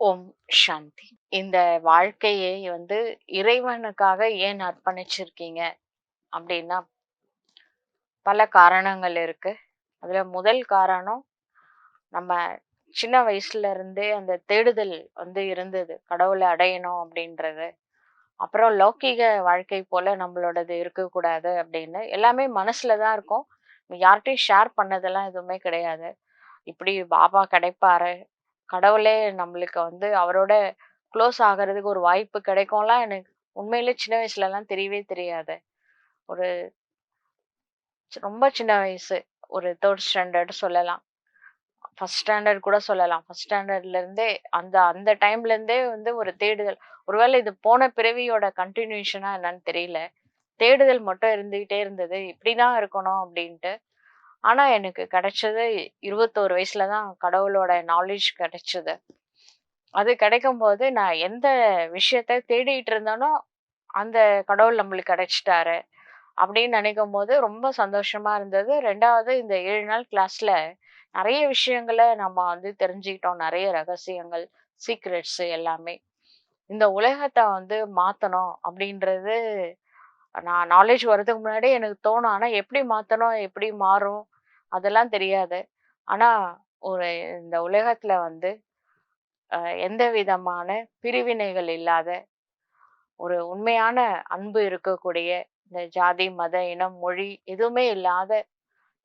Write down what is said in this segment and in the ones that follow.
ஓம் சாந்தி. இந்த வாழ்க்கையை வந்து இறைவனுக்காக ஏன் அர்ப்பணிச்சிருக்கீங்க? அப்படின்னா பல காரணங்கள் இருக்கு. அதுல முதல் காரணம் நம்ம சின்ன வயசுல இருந்தே அந்த தேடுதல் வந்து இருந்தது. கடவுளை அடையணும் அப்படின்றது. அப்புறம் லௌக்கிக வாழ்க்கை போல நம்மளோடது இருக்கக்கூடாது அப்படின்னு எல்லாமே மனசுல தான் இருக்கும். யார்கிட்டையும் ஷேர் பண்ணதெல்லாம் எதுவுமே கிடையாது. இப்படி பாபா கிடைப்பாரு கடவுளே நம்மளுக்கு வந்து அவரோட க்ளோஸ் ஆகிறதுக்கு ஒரு வாய்ப்பு கிடைக்கும்லாம் எனக்கு உண்மையிலே சின்ன வயசுலலாம் தெரியவே தெரியாது. ஒரு ரொம்ப சின்ன வயசு. ஒரு தேர்ட் ஸ்டாண்டர்ட் சொல்லலாம். ஃபஸ்ட் ஸ்டாண்டர்ட் கூட சொல்லலாம். ஃபஸ்ட் ஸ்டாண்டர்ட்லேருந்தே அந்த அந்த டைம்லேருந்தே வந்து ஒரு தேடுதல். ஒருவேளை இது போன பிறவியோட கண்டினியூஷனாக என்னன்னு தெரியல. தேடுதல் மட்டும் இருந்துகிட்டே இருந்தது. இப்படி தான் இருக்கணும் அப்படின்ட்டு ஆனால் எனக்கு கிடைச்சது இருபத்தோரு வயசுல தான் கடவுளோட நாலேஜ் கிடைச்சது. அது கிடைக்கும் போது நான் எந்த விஷயத்த தேடிட்டு இருந்தேனோ அந்த கடவுள் நம்மளுக்கு கிடைச்சிட்டாரு. அப்படின்னு நினைக்கும் போது ரொம்ப சந்தோஷமா இருந்தது. ரெண்டாவது இந்த ஏழு நாள் கிளாஸ்ல நிறைய விஷயங்களை நம்ம வந்து தெரிஞ்சுக்கிட்டோம். நிறைய ரகசியங்கள் சீக்ரெட்ஸ் எல்லாமே. இந்த உலகத்தை வந்து மாத்தணும் அப்படின்றது நான் நாலேஜ் வர்றதுக்கு முன்னாடி எனக்கு தோணும். ஆனால் எப்படி மாற்றணும் எப்படி மாறும்? அதெல்லாம் தெரியாது. ஆனால் ஒரு இந்த உலகத்தில் வந்து எந்த விதமான பிரிவினைகள் இல்லாத ஒரு உண்மையான அன்பு இருக்கக்கூடிய இந்த ஜாதி மத இனம் மொழி எதுவுமே இல்லாத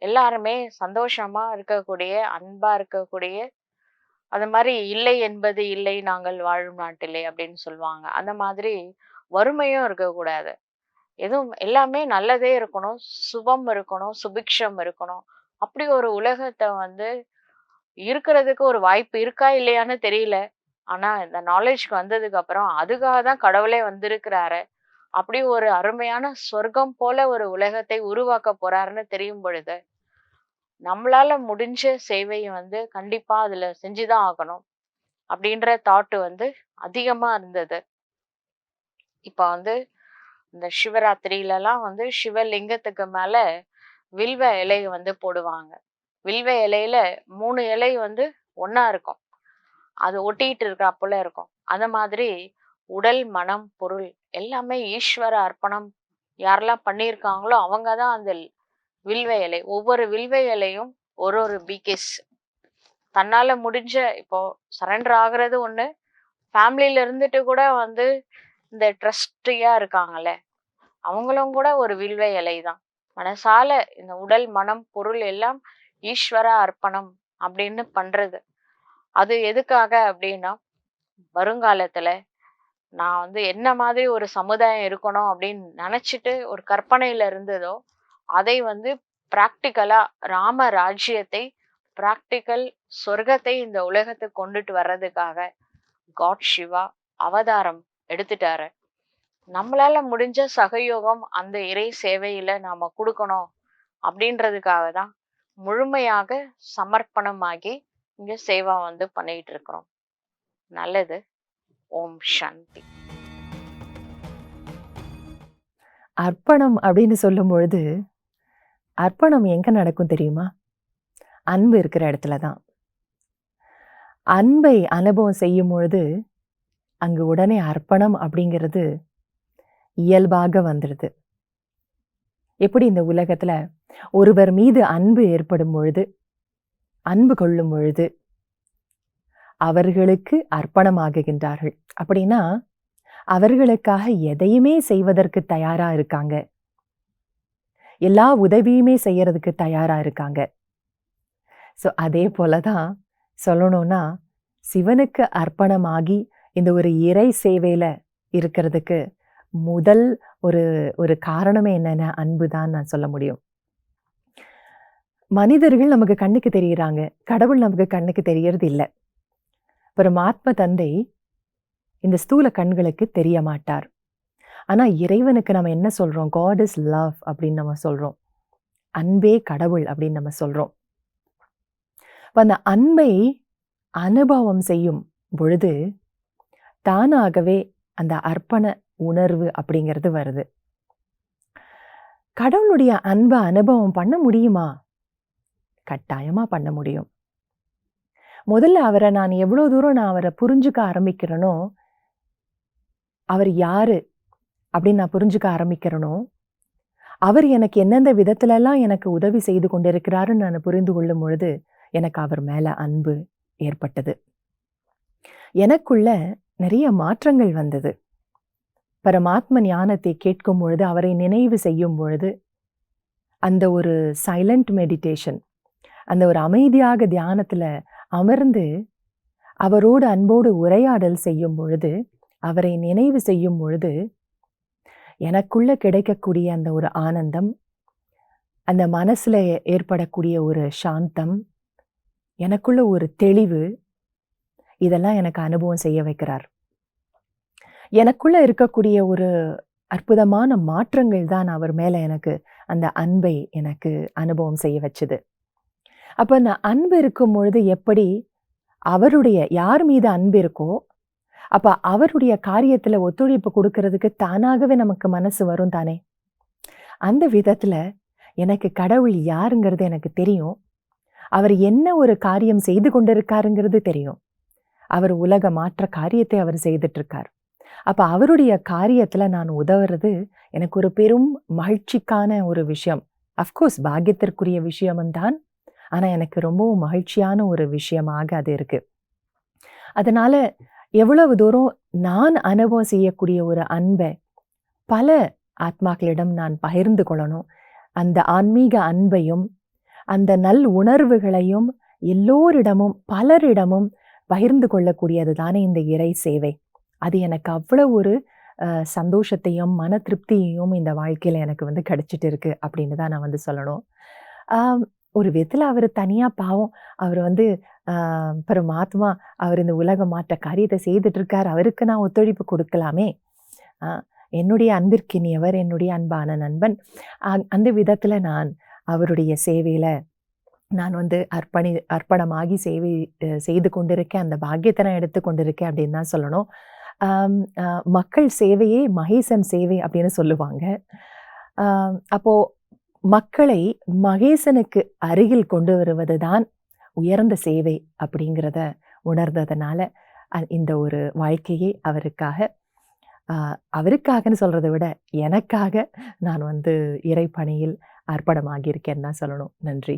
எல்லாருமே சந்தோஷமா இருக்கக்கூடிய அன்பா இருக்கக்கூடிய அது மாதிரி இல்லை என்பது இல்லை நாங்கள் வாழும் நாட்டிலே அப்படின்னு சொல்லுவாங்க. அந்த மாதிரி வறுமையும் இருக்கக்கூடாது. எதுவும் எல்லாமே நல்லதே இருக்கணும். சுபம் இருக்கணும். சுபிக்ஷம் இருக்கணும். அப்படி ஒரு உலகத்தை வந்து இருக்கிறதுக்கு ஒரு வாய்ப்பு இருக்கா இல்லையான்னு தெரியல. ஆனா இந்த நாலேஜ்க்கு வந்ததுக்கு அப்புறம் அதுக்காக தான் கடவுளே வந்திருக்கிறாரு. அப்படி ஒரு அருமையான சொர்க்கம் போல ஒரு உலகத்தை உருவாக்க போறாருன்னு தெரியும் பொழுது நம்மளால முடிஞ்ச சேவையை வந்து கண்டிப்பா அதுல செஞ்சுதான் ஆகணும் அப்படின்ற தாட் வந்து அதிகமா இருந்தது. இப்ப வந்து இந்த சிவராத்திரியிலலாம் வந்து சிவலிங்கத்துக்கு மேல வில்வ இலை வந்து போடுவாங்க. வில்வ இலையில மூணு இலை வந்து ஒன்னா இருக்கும். அது ஒட்டிட்டு இருக்கிறாப்புல இருக்கும். அந்த மாதிரி உடல் மனம் பொருள் எல்லாமே ஈஸ்வர அர்ப்பணம் யாரெல்லாம் பண்ணியிருக்காங்களோ அவங்க தான் அந்த வில்வ இலை. ஒவ்வொரு வில்வ இலையும் ஒரு ஒரு பிகேஸ் தன்னால முடிஞ்ச இப்போ சரண்டர் ஆகுறது ஒண்ணு. ஃபேமிலியில இருந்துட்டு கூட வந்து இந்த ட்ரஸ்டியா இருக்காங்கல்ல அவங்களும் கூட ஒரு வில்வ இலை தான் மனசால இந்த உடல் மனம் பொருள் எல்லாம் ஈஸ்வர அர்ப்பணம் அப்படின்னு பண்றது. அது எதுக்காக அப்படின்னா வருங்காலத்துல நான் வந்து என்ன மாதிரி ஒரு சமுதாயம் இருக்கணும் அப்படின்னு நினைச்சிட்டு ஒரு கற்பனையில இருந்ததோ அதை வந்து பிராக்டிக்கலா ராம ராஜ்யத்தை பிராக்டிக்கல் சொர்க்கத்தை இந்த உலகத்துக்கு கொண்டுட்டு வர்றதுக்காக காட் சிவா அவதாரம் எடுத்துட்டாரு. நம்மளால முடிஞ்ச சகயோகம் அந்த இறை சேவையில நாம கொடுக்கணும் அப்படின்றதுக்காக தான் முழுமையாக சமர்ப்பணமாகி இங்க சேவா வந்து பண்ணிட்டு இருக்கிறோம். நல்லது. ஓம் சாந்தி. அர்ப்பணம் அப்படின்னு சொல்லும் பொழுது அர்ப்பணம் எங்க நடக்கும் தெரியுமா? அன்பு இருக்கிற இடத்துல தான். அன்பை அனுபவம் செய்யும் பொழுது அங்கு உடனே அர்ப்பணம் அப்படிங்கிறது இயல்பாக வந்துடுது எப்படி இந்த உலகத்துல ஒருவர் மீது அன்பு ஏற்படும் பொழுது அன்பு கொள்ளும் பொழுது அவர்களுக்கு அர்ப்பணமாகுகின்றார்கள். அப்படின்னா அவர்களுக்காக எதையுமே செய்வதற்கு தயாரா இருக்காங்க. எல்லா உதவியுமே செய்யறதுக்கு தயாரா இருக்காங்க. ஸோ அதே போல தான் சொல்லணும்னா சிவனுக்கு அர்ப்பணமாகி இந்த ஒரு இறை சேவையில இருக்கிறதுக்கு முதல் ஒரு ஒரு காரணமே என்னன்னா அன்பு தான் நான் சொல்ல முடியும். மனிதர்கள் நமக்கு கண்ணுக்கு தெரிகிறாங்க கடவுள் நமக்கு கண்ணுக்கு தெரியறது இல்லை. பரமாத்ம தந்தை இந்த ஸ்தூல கண்களுக்கு தெரிய மாட்டார். ஆனா இறைவனுக்கு நம்ம என்ன சொல்றோம்? காட் இஸ் லவ் அப்படின்னு நம்ம சொல்றோம். அன்பே கடவுள் அப்படின்னு நம்ம சொல்றோம். இப்போ அந்த அன்பை அனுபவம் செய்யும் பொழுது தானாகவே அந்த அர்ப்பண உணர்வு அப்படிங்கிறது வருது. கடவுளுடைய அன்பை அனுபவம் பண்ண முடியுமா? கட்டாயமாக பண்ண முடியும். முதல்ல அவரை நான் எவ்வளோ தூரம் நான் அவரை புரிஞ்சுக்க ஆரம்பிக்கிறேனோ அவர் யாரு அப்படின்னு நான் புரிஞ்சுக்க ஆரம்பிக்கிறேனோ அவர் எனக்கு எந்தெந்த விதத்துலலாம் எனக்கு உதவி செய்து கொண்டிருக்கிறாருன்னு நான் புரிந்து கொள்ளும் பொழுது எனக்கு அவர் மேலே அன்பு ஏற்பட்டது. எனக்குள்ள நிறைய மாற்றங்கள் வந்தது. பரமாத்ம ஞானத்தை கேட்கும் பொழுது அவரை நினைவு செய்யும் பொழுது அந்த ஒரு சைலண்ட் மெடிடேஷன் அந்த ஒரு அமைதியாக தியானத்தில் அமர்ந்து அவரோடு அன்போடு உரையாடல் செய்யும் பொழுது அவரை நினைவு செய்யும் பொழுது எனக்குள்ள கிடைக்கக்கூடிய அந்த ஒரு ஆனந்தம் அந்த மனசில் ஏற்படக்கூடிய ஒரு சாந்தம் எனக்குள்ள ஒரு தெளிவு இதெல்லாம் எனக்கு அனுபவம் செய்ய வைக்கிறார். எனக்குள்ள இருக்கக்கூடிய ஒரு அற்புதமான மாற்றங்கள் தான் அவர் மேல எனக்கு அந்த அன்பை எனக்கு அனுபவம் செய்ய வச்சது. அப்ப அந்த அன்பு இருக்கும் பொழுது எப்படி அவருடைய யார் மீது அன்பு இருக்கோ அப்ப அவருடைய காரியத்துல ஒத்துழைப்பு கொடுக்கறதுக்கு தானாகவே நமக்கு மனசு வரும் தானே? அந்த விதத்துல எனக்கு கடவுள் யாருங்கிறது எனக்கு தெரியும். அவர் என்ன ஒரு காரியம் செய்து கொண்டிருக்காருங்கிறது தெரியும். அவர் உலக மாற்ற காரியத்தை அவர் செய்துட்டு இருக்கார். அப்ப அவருடைய காரியத்துல நான் உதவுறது எனக்கு ஒரு பெரும் மகிழ்ச்சிக்கான ஒரு விஷயம். அஃப்கோர்ஸ் பாக்கியத்திற்குரிய விஷயமும் தான் ஆனா எனக்கு ரொம்பவும் மகிழ்ச்சியான ஒரு விஷயமாக அது இருக்கு. அதனால எவ்வளவு தூரம் நான் அனுபவம் செய்யக்கூடிய ஒரு அன்பை பல ஆத்மாக்களிடம் நான் பகிர்ந்து கொள்ளணும். அந்த ஆன்மீக அன்பையும் அந்த நல் உணர்வுகளையும் எல்லோரிடமும் பலரிடமும் பகிர்ந்து கொள்ளக்கூடியது தானே இந்த இறை சேவை. அது எனக்கு அவ்வளோ ஒரு சந்தோஷத்தையும் மன திருப்தியையும் இந்த வாழ்க்கையில் எனக்கு வந்து கிடச்சிட்டு இருக்குது அப்படின்னு தான் நான் வந்து சொல்லணும். ஒரு விதத்தில் அவர் தனியாக பாவம். அவர் வந்து பரமாத்மா அவர் இந்த உலக மாற்ற காரியத்தை செய்துட்டு இருக்கார் அவருக்கு நான் ஒத்துழைப்பு கொடுக்கலாமே. என்னுடைய அன்பிற்கினியவர் என்னுடைய அன்பான நண்பன். அந்த விதத்தில் நான் அவருடைய சேவையில் நான் வந்து அர்ப்பணி அர்ப்பணமாகி சேவை செய்து கொண்டிருக்கேன். அந்த பாக்கியத்தை நான் எடுத்து கொண்டிருக்கேன் அப்படின்னு தான் சொல்லணும். மக்கள் சேவையே மகேசன் சேவை அப்படின்னு சொல்லுவாங்க. அப்போது அப்போ மக்களை மகேசனுக்கு அருகில் கொண்டு வருவது தான் உயர்ந்த சேவை அப்படிங்கிறத உணர்ந்ததுனால இந்த ஒரு வாழ்க்கையை அவருக்காக அவருக்காகன்னு சொல்கிறத விட எனக்காக நான் வந்து இறைப்பணியில் அர்ப்பணமாகியிருக்கேன்னு தான் சொல்லணும். நன்றி.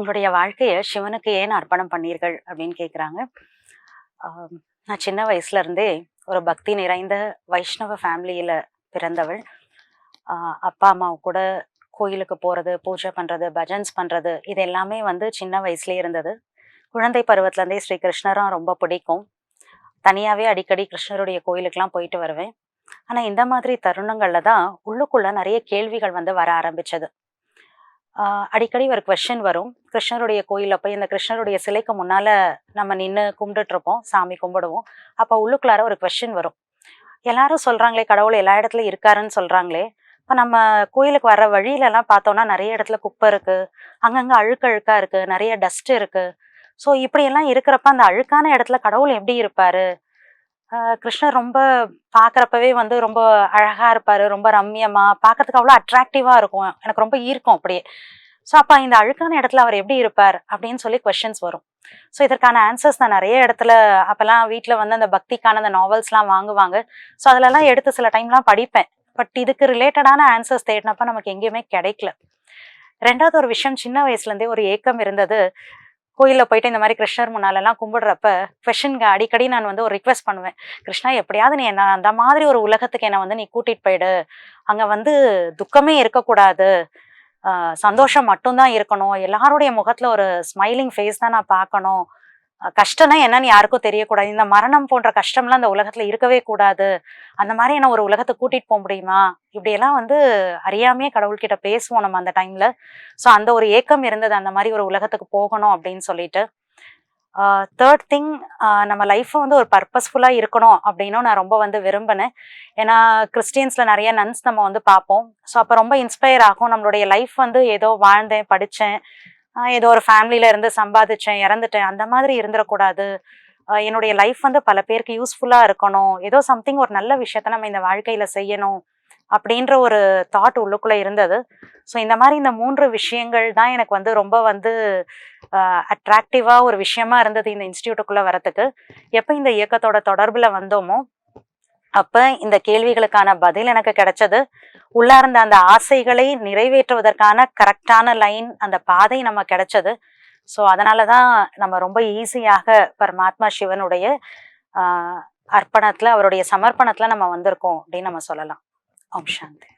உங்களுடைய வாழ்க்கையை சிவனுக்கு ஏன் அர்ப்பணம் பண்ணீர்கள் அப்படின்னு கேட்குறாங்க நான் சின்ன வயசுல இருந்தே ஒரு பக்தி நிறைந்த வைஷ்ணவ ஃபேமிலியில பிறந்தவள். அப்பா அம்மா கூட கோயிலுக்கு போறது பூஜை பண்றது பஜன்ஸ் பண்றது இது எல்லாமே வந்து சின்ன வயசுலயே இருந்தது. குழந்தை பருவத்துலேருந்தே ஸ்ரீ கிருஷ்ணரும் ரொம்ப பிடிக்கும். தனியாகவே அடிக்கடி கிருஷ்ணருடைய கோயிலுக்கெல்லாம் போயிட்டு வருவேன். ஆனால் இந்த மாதிரி தருணங்களில் தான் உள்ளுக்குள்ளே நிறைய கேள்விகள் வந்து வர ஆரம்பித்தது அடிக்கடி ஒரு கொஷின் வரும். கிருஷ்ணருடைய கோயிலில் போய் இந்த கிருஷ்ணருடைய சிலைக்கு முன்னால் நம்ம நின்று கும்பிட்டுட்ருப்போம். சாமி கும்பிடுவோம். அப்போ உள்ளுக்குள்ளார ஒரு கொஷின் வரும். எல்லாரும் சொல்கிறாங்களே கடவுள் எல்லா இடத்துலையும் இருக்காருன்னு சொல்கிறாங்களே இப்போ நம்ம கோயிலுக்கு வர்ற வழியிலலாம் பார்த்தோன்னா பார்த்தோம்னா நிறைய இடத்துல குப்பை இருக்குது அங்கங்கே அழுக்க அழுக்காக இருக்குது நிறைய டஸ்ட் இருக்குது ஸோ இப்படியெல்லாம் இருக்கிறப்ப அந்த அழுக்கான இடத்துல கடவுள் எப்படி இருப்பார்? கிருஷ்ணர் ரொம்ப பார்க்குறப்பவே வந்து ரொம்ப அழகாக இருப்பார் ரொம்ப ரம்யமாக பார்க்கறதுக்கு அவ்வளோ அட்ராக்டிவாக இருக்கும். எனக்கு ரொம்ப ஈர்க்கும் அப்படியே. ஸோ அப்போ இந்த அழுக்கான இடத்துல அவர் எப்படி இருப்பார் அப்படின்னு சொல்லி கொஸ்டின்ஸ் வரும். ஸோ இதற்கான ஆன்சர்ஸ் நான் நிறைய இடத்துல அப்போல்லாம் வீட்டில் வந்து அந்த பக்திக்கான அந்த நாவல்ஸ்லாம் வாங்குவாங்க. ஸோ அதிலலாம் எடுத்து சில டைம்லாம் படிப்பேன். பட் இதுக்கு ரிலேட்டடான ஆன்சர்ஸ் தேடினப்ப நமக்கு எங்கேயுமே கிடைக்கல. ரெண்டாவது ஒரு விஷயம் சின்ன வயசுலேருந்தே ஒரு ஏக்கம் இருந்தது. கோயிலில் போயிட்டு இந்த மாதிரி கிருஷ்ணர் முன்னாலெல்லாம் கும்பிடுறப்ப கொஷனுக்கு அடிக்கடி நான் வந்து ஒரு ரிக்வெஸ்ட் பண்ணுவேன். கிருஷ்ணா எப்படியாவது நீ என்ன அந்த மாதிரி ஒரு உலகத்துக்கு என்னை வந்து நீ கூட்டிகிட்டு போயிடு. அங்கே வந்து துக்கமே இருக்கக்கூடாது. சந்தோஷம் மட்டும்தான் இருக்கணும். எல்லாருடைய முகத்தில் ஒரு ஸ்மைலிங் ஃபேஸ் தான் நான் பார்க்கணும். கஷ்டம்னா என்னன்னு யாருக்கும் தெரியக்கூடாது. இந்த மரணம் போன்ற கஷ்டம்லாம் அந்த உலகத்துல இருக்கவே கூடாது. அந்த மாதிரி என்ன ஒரு உலகத்தை கூட்டிட்டு போக முடியுமா? இப்படியெல்லாம் வந்து அறியாமையே கடவுள்கிட்ட பேசுவோம் நம்ம அந்த டைம்ல ஸோ அந்த ஒரு ஏக்கம் இருந்தது. அந்த மாதிரி ஒரு உலகத்துக்கு போகணும் அப்படின்னு சொல்லிட்டு. தேர்ட் திங் நம்ம லைஃப்பை வந்து ஒரு பர்பஸ்ஃபுல்லாக இருக்கணும் அப்படின்னும் நான் ரொம்ப வந்து விரும்பினேன். ஏன்னா கிறிஸ்டியன்ஸில் நிறைய நன்ஸ் நம்ம வந்து பார்ப்போம். ஸோ அப்போ ரொம்ப இன்ஸ்பயர் ஆகும். நம்மளுடைய லைஃப் வந்து ஏதோ வாழ்ந்தேன் படித்தேன். ஏதோ ஒரு ஃபேமிலியில இருந்து சம்பாதிச்சேன் இறந்துட்டேன் அந்த மாதிரி இருந்துடக்கூடாது என்னுடைய லைஃப் வந்து பல பேருக்கு யூஸ்ஃபுல்லாக இருக்கணும். ஏதோ சம்திங் ஒரு நல்ல விஷயத்த நம்ம இந்த வாழ்க்கையில செய்யணும் அப்படின்ற ஒரு தாட் உள்ளுக்குள்ள இருந்தது. ஸோ இந்த மாதிரி இந்த மூன்று விஷயங்கள் தான் எனக்கு வந்து ரொம்ப வந்து அட்ராக்டிவா ஒரு விஷயமா இருந்தது இந்த இன்ஸ்டியூட்டுக்குள்ள வரத்துக்கு எப்போ இந்த இயக்கத்தோட தொடர்பில் வந்தோமோ அப்ப இந்த கேள்விகளுக்கான பதில் எனக்கு கிடைச்சது. உள்ள இருந்த அந்த ஆசைகளை நிறைவேற்றுவதற்கான கரெக்டான லைன் அந்த பாதை நம்ம கிடைச்சது. ஸோ அதனால தான் நம்ம ரொம்ப ஈஸியாக பரமாத்மா சிவனுடைய ஆஹ் அர்ப்பணத்துல அவருடைய சமர்ப்பணத்துல நம்ம வந்திருக்கோம் அப்படின்னு நம்ம சொல்லலாம். ஓம் சாந்தி.